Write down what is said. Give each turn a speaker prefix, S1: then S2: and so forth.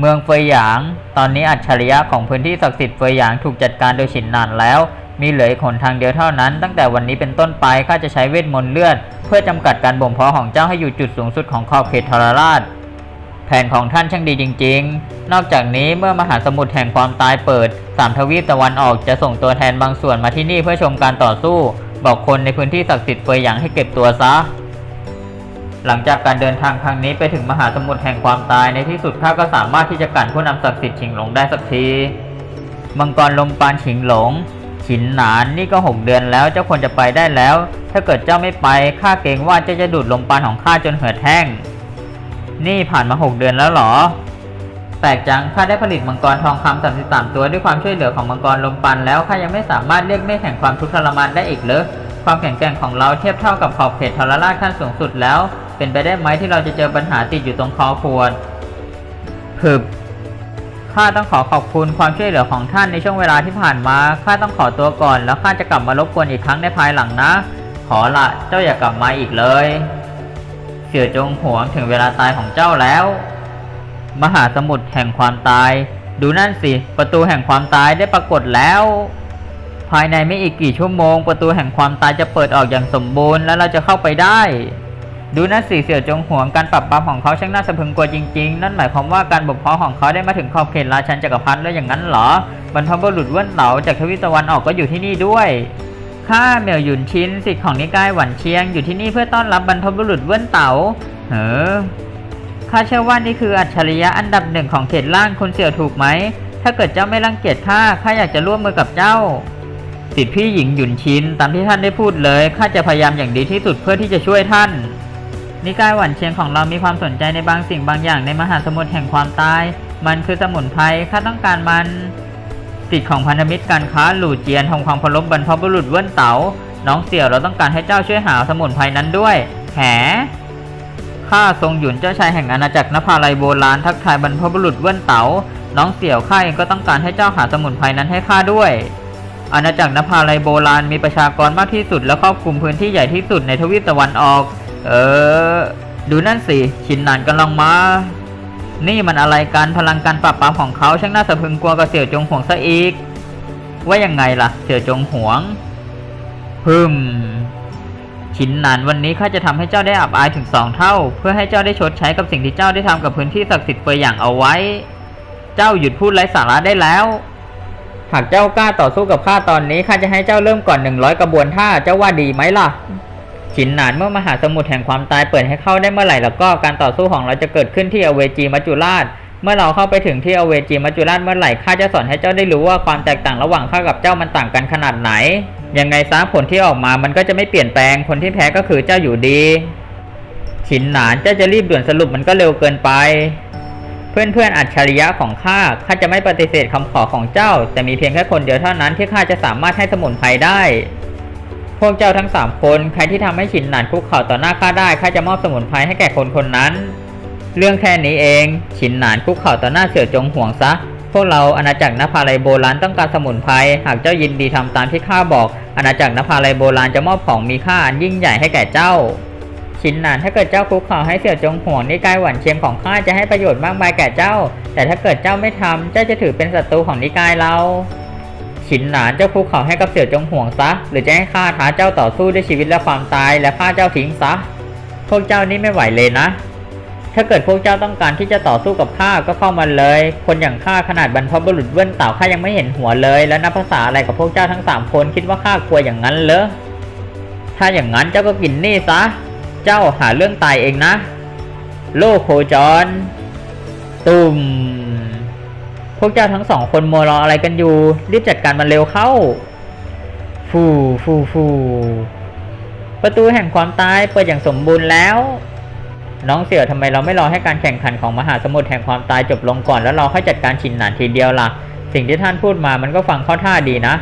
S1: เมืองเฟยหยาง ตอนนี้อัจฉริยะของพื้นที่ศักดิ์สิทธิ์เฟยหยางถูกจัดการโดยฉินนานแล้ว มีเหลืออีกหนทางเดียวเท่านั้น ตั้งแต่วันนี้เป็นต้นไปข้าจะใช้เวทมนต์เลือด เพื่อจำกัดการบ่มเพาะของเจ้าให้อยู่จุดสูงสุดของขอบเขตทรราช แผนของท่านช่างดีจริง ๆ นอกจากนี้เมื่อมหาสมุทรแห่งความตายเปิดสามทวีปตะวันออกจะส่งตัวแทนบางส่วนมาที่นี่เพื่อชมการต่อสู้ บอกคนในพื้นที่ศักดิ์สิทธิ์เฟยหยางให้เก็บตัวซะ หลังจากการเดินทางครั้งนี้ไปถึงมหาสมุทรแห่งความตายในที่สุดข้าก็สามารถที่จะกันผู้นำศักดิ์สิทธิ์ฉิงหลงได้สักที มังกรลมปานฉิงหลง ฉินหนานนี่ก็หกเดือนแล้วเจ้าควรจะไปได้แล้ว ถ้าเกิดเจ้าไม่ไปข้าเกรงว่าเจ้าจะดูดลมปานของข้าจนเหือดแห้ง นี่ผ่านมาหกเดือนแล้วเหรอแปลกจังข้าได้ผลิตมังกรทองคำ33ตัวด้วยความช่วยเหลือของมังกรลมปันแล้วข้ายังไม่สามารถเรียกเมฆแห่งความทุกข์ทรมานได้อีกเลยความแข็งแกร่งของเราเทียบเท่ากับขอบเขตทรราชขั้นสูงสุดแล้ว เป็นไปได้ไหมที่เราจะเจอปัญหาติดอยู่ตรงคอขวดพึบข้าต้องขอขอบคุณความช่วยเหลือของท่านในช่วงเวลาที่ผ่านมา ข้าต้องขอตัวก่อน แล้วข้าจะกลับมารบกวนอีกครั้งในภายหลังนะ ขอละเจ้าอย่ากลับมาอีกเลย เสี่ยวจงหวงถึงเวลาตายของเจ้าแล้ว มหาสมุทรแห่งความตาย ดูนั่นสิ ประตูแห่งความตายได้ปรากฏแล้ว ภายในไม่อีกกี่ชั่วโมง ประตูแห่งความตายจะเปิดออกอย่างสมบูรณ์ แล้วเราจะเข้าไปได้ ดูนั่นสิเสี่ยวจงหวงการปรับปรามของเขาช่างน่าสะพรึงกลัวจริงๆ นั่นหมายความว่าการบ่มเพาะของเขาได้มาถึงขอบเขตราชันจักรพรรดิแล้วอย่างนั้นเหรอบรรพบุรุษเว่นเหลาจากทวีตะวันออกก็อยู่ที่นี่ด้วยข้าเหมียวหยุนชินสิทธิ์ของนิกายหวันเชียงอยู่ที่นี่เพื่อต้อนรับบรรพบุรุษเว่นเต๋าเฮ้อข้าเชื่อว่านี่คืออัจฉริยะอันดับหนึ่งของเขตล่างคุณเสี่ยวถูกไหม ถ้าเกิดเจ้าไม่รังเกียจข้าข้าอยากจะร่วมมือกับเจ้าสิทธิพี่หญิงหยุนชินตามที่ท่านได้พูดเลยข้าจะพยายามอย่างดีที่สุดเพื่อที่จะช่วยท่าน นิกายหวันเชียงของเรามีความสนใจในบางสิ่งบางอย่างในมหาสมุทรแห่งความตาย มันคือสมุนไพรข้าต้องการมันสิทธิ์ของพันธมิตรการค้าหลู่เจียนทำความเคารพบรรพบุรุษเว้นเต๋าน้องเสี่ยวเราต้องการให้เจ้าช่วยหาสมุนไพรนั้นด้วย แหข้าทรงหยุนเจ้าชายแห่งอาณาจักรนภาลัยโบราณทักทายบรรพบุรุษเว้นเต๋าน้องเสี่ยวข้าเองก็ต้องการให้เจ้าหาสมุนไพรนั้นให้ข้าด้วย อาณาจักรนภาลัยโบราณมีประชากรมากที่สุดและครอบคลุมพื้นที่ใหญ่ที่สุดในทวีปตะวันออก เออ ดูนั่นสิ ชินนานกำลังมา นี่มันอะไรกัน พลังการปราบปรามของเขาช่างน่าสะพึงกลัวกับเสี่ยวจงหวงซะอีก ว่ายังไงล่ะ เสี่ยวจงหวง พึมชินนานวันนี้ข้าจะทำให้เจ้าได้อับอายถึงสองเท่า เพื่อให้เจ้าได้ชดใช้กับสิ่งที่เจ้าได้ทำกับพื้นที่ศักดิ์สิทธิ์เฟยอย่างเอาไว้ เจ้าหยุดพูดไร้สาระได้แล้ว หากเจ้ากล้าต่อสู้กับข้าตอนนี้ข้าจะให้เจ้าเริ่มก่อนหนึ่งร้อยกระบวนท่าเจ้าว่าดีไหมล่ะ ชินนานเมื่อมหาสมุทรแห่งความตายเปิดให้เข้าได้เมื่อไหร่แล้วก็การต่อสู้ของเราจะเกิดขึ้นที่อเวจีมัจจุราช เมื่อเราเข้าไปถึงที่อเวจีมัจจุราชเมื่อไหร่ข้าจะสอนให้เจ้าได้รู้ว่าความแตกต่างระหว่างข้ากับเจ้ามันต่างกันขนาดไหน ยังไงซะผลที่ออกมามันก็จะไม่เปลี่ยนแปลงคนที่แพ้ก็คือเจ้าอยู่ดีชินหนานเจ้าจะรีบด่วนสรุปมันก็เร็วเกินไปเพื่อนเพื่อนๆอัจฉริยะของข้าข้าจะไม่ปฏิเสธคำขอของเจ้า แต่มีเพียงแค่คนเดียวเท่านั้นที่ข้าจะสามารถให้สมุนไพรได้ พวกเจ้าทั้งสามคนใครที่ทำให้ฉินหนานคุกเข่าต่อหน้าข้าได้ข้าจะมอบสมุนไพรให้แก่คนคนนั้น เรื่องแค่นี้เองฉินหนานคุกเข่าต่อหน้าเสี่ยวจงห่วงซะ พวกเราอาณาจักรนภาลัยโบราณต้องการสมุนไพรหากเจ้ายินดีทำตามที่ข้าบอก อาณาจักรนภาลัยโบราณจะมอบของมีค่าอันยิ่งใหญ่ให้แก่เจ้าชินหนานถ้าเกิดเจ้าคุกเข่าให้เสี่ยจงห่วงนิกายหวันเชียงของข้าจะให้ประโยชน์มากมายแก่เจ้า แต่ถ้าเกิดเจ้าไม่ทำเจ้าจะถือเป็นศัตรูของนิกายเรา ฉินหนานเจ้าคุกเข่าให้กับเสี่ยวจงห่วงซะ หรือจะให้ข้าท้าเจ้าต่อสู้ด้วยชีวิตและความตายและฆ่าเจ้าทิ้งซะ พวกเจ้านี่ไม่ไหวเลยนะ ถ้าเกิดพวกเจ้าต้องการที่จะต่อสู้กับข้าก็เข้ามาเลย คนอย่างข้าขนาดบรรพบุรุษเว้นเต่าข้ายังไม่เห็นหัวเลย แล้วนับภาษาอะไรกับพวกเจ้าทั้งสามคนคิดว่าข้ากลัวอย่างนั้นเหรอถ้าอย่างนั้นเจ้าก็กินนี่ซะ เจ้าหาเรื่องตายเองนะ โลกโคจร ตุ่ม พวกเจ้าทั้งสองคนมัวรออะไรกันอยู่ รีบจัดการมันเร็วเข้า ฟูฟูฟูประตูแห่งความตายเปิดอย่างสมบูรณ์แล้ว น้องเสี่ยวทำไมเราไม่รอให้การแข่งขันของมหาสมุทรแห่งความตายจบลงก่อนแล้วเราค่อยจัดการชินหนานทีเดียวล่ะ สิ่งที่ท่านพูดมามันก็ฟังเข้าท่าดีนะ